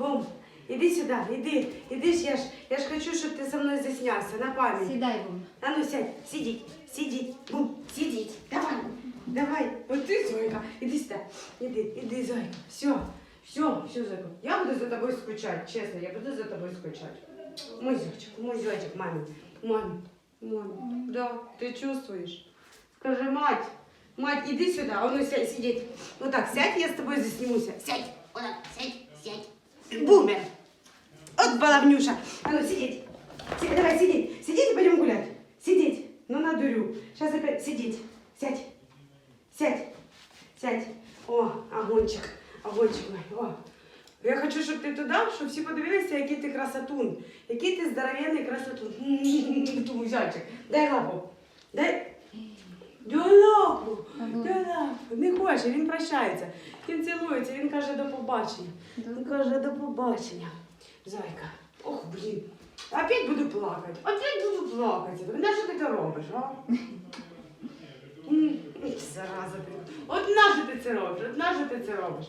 Бум. Іди сюди, іди, іди ж, я ж, я ж хочу, щоб ти со мною заснявся на пам'ять. Сідай вон. А ну сядь, сидіть, сидіть, бум, сидіть. Давай, давай. От ти, Зойка, іди сюди. Іди, іди, Зойка. Все, все, все, Зойка. Я буду за тобою скучати, чесно, я буду за тобою скучати. Мой зайчик, мой зайчик, мамі. Мамі, мамі. Да, ти чувствуєш? Скажи, мать, мать, іди сюди, а ну сядь, сидіть. Ну так, сядь, я з тобою заснімуся. Сядь, отак, сядь, сядь. Бумер. От баловнюша. А ну сидеть. Си- Давай сидеть. Сидеть и пойдем гулять. Сидеть. Ну надурю. Сейчас опять сидеть. Сядь. Сядь. Сядь. О, огончик. Огончик мой. О. Я хочу, щоб ти туди, щоб всі подивилися, який ти красотун. Який ти здоровенний красотун. Тому зайчик. Дай лапу. Дай Не хоче, він прощається. Він цілується, він каже до побачення. Він каже до побачення. Зайка. Ох, блін. Опять буду плакати. Опять буду плакати. На що ти це робиш, а? Зараза ти. Одна ж ти це робиш? одна ж ти це робиш?